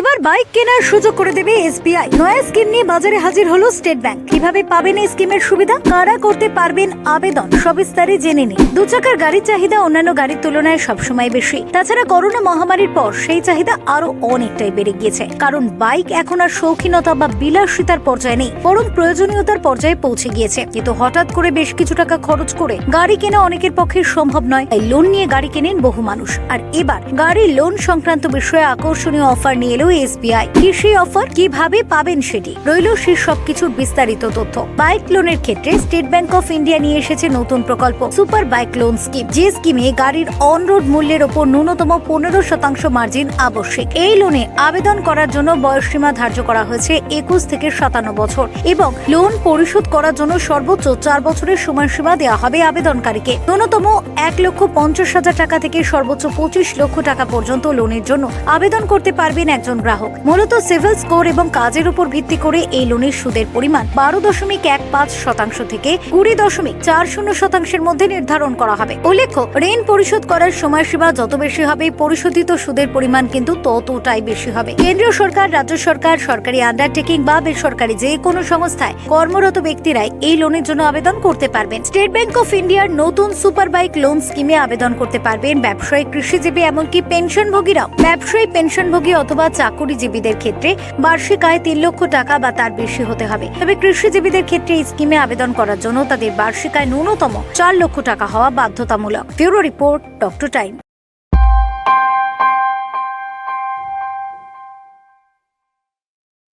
এবার বাইক কেনার সুযোগ করে দেবে এসবিআই। নয়া স্কিম নিয়ে বাজারে হাজির হলো স্টেট ব্যাংক। কীভাবে পাবেন এই স্কিমের সুবিধা? কারা করতে পারবেন আবেদন? সবিস্তারে জেনে নিন। দু চাকার গাড়ির চাহিদা অন্যান্য গাড়ির তুলনায় সবসময় বেশি। তাছাড়া করোনা মহামারীর পর সেই চাহিদা আরও অনেকটাই বেড়ে গিয়েছে। কারণ বাইক এখন আর শৌখিনতা বা বিলাসিতার পর্যায়ে নেই, বরং প্রয়োজনীয়তার পর্যায়ে পৌঁছে গিয়েছে। কিন্তু হঠাৎ করে বেশ কিছু টাকা খরচ করে গাড়ি কেনা অনেকের পক্ষে সম্ভব নয়। তাই লোন নিয়ে গাড়ি কেনেন বহু মানুষ। আর এবার গাড়ির লোন সংক্রান্ত বিষয়ে আকর্ষণীয় অফার নিয়ে এলো এসবিআই। কি সেই অফার কীভাবে পাবেন সেটি? রইল সে সবকিছুর বিস্তারিত তথ্য। বাইক লোনের ক্ষেত্রে স্টেট ব্যাংক অফ ইন্ডিয়া নিয়ে এসেছে নতুন প্রকল্প সুপার বাইক লোন স্কিম যে স্কিমে গাড়ির অন রোড মূল্যের ওপর ন্যূনতম পনেরো শতাংশ মার্জিন আবশ্যক। এই লোনে আবেদন করার জন্য বয়সসীমা ধার্য করা হয়েছে একুশ থেকে সাতান্ন বছর এবং লোন পরিশোধ করার জন্য সর্বোচ্চ চার বছরের সময়সীমা দেওয়া হবে আবেদনকারীকে। ন্যূনতম এক লক্ষ পঞ্চাশ হাজার টাকা থেকে সর্বোচ্চ পঁচিশ লক্ষ টাকা পর্যন্ত লোনের জন্য আবেদন করতে পারবেন একজন গ্রাহক। মূলত সিভিল স্কোর এবং কাজের উপর ভিত্তি করে এই লোনের সুদের পরিমাণ বারো দশমিক এক পাঁচ শতাংশ থেকে কুড়ি দশমিক চার শূন্য শতাংশের মধ্যে নির্ধারণ করা হবে। উল্লেখ্য, ঋণ পরিশোধ করার সময়সীমা যত বেশি হবে, পরিশোধিত সুদের পরিমাণ কিন্তু ততটাই বেশি হবে। কেন্দ্রীয় সরকার, রাজ্য সরকার, সরকারি আন্ডারটেকিং বা বেসরকারি যে কোনো সংস্থায় কর্মরত ব্যক্তিরাই এই লোনের জন্য আবেদন করতে পারবেন। স্টেট ব্যাংক অফ ইন্ডিয়ার নতুন সুপার বাইক লোন স্কিমে আবেদন করতে পারবেন ব্যবসায়ী, কৃষিজীবী, এমনকি পেনশনভোগীরাও। ব্যবসায়ী, পেনশনভোগী অথবা চাকুরিজীবীদের ক্ষেত্রে বার্ষিক আয় তিন লক্ষ টাকা বা তার বেশি হতে হবে। তবে কৃষিজীবীদের ক্ষেত্রে এই স্কিমে আবেদন করার জন্য তাদের বার্ষিক আয় ন্যূনতম চার লক্ষ টাকা হওয়া বাধ্যতামূলক। Bureau report, doctor time.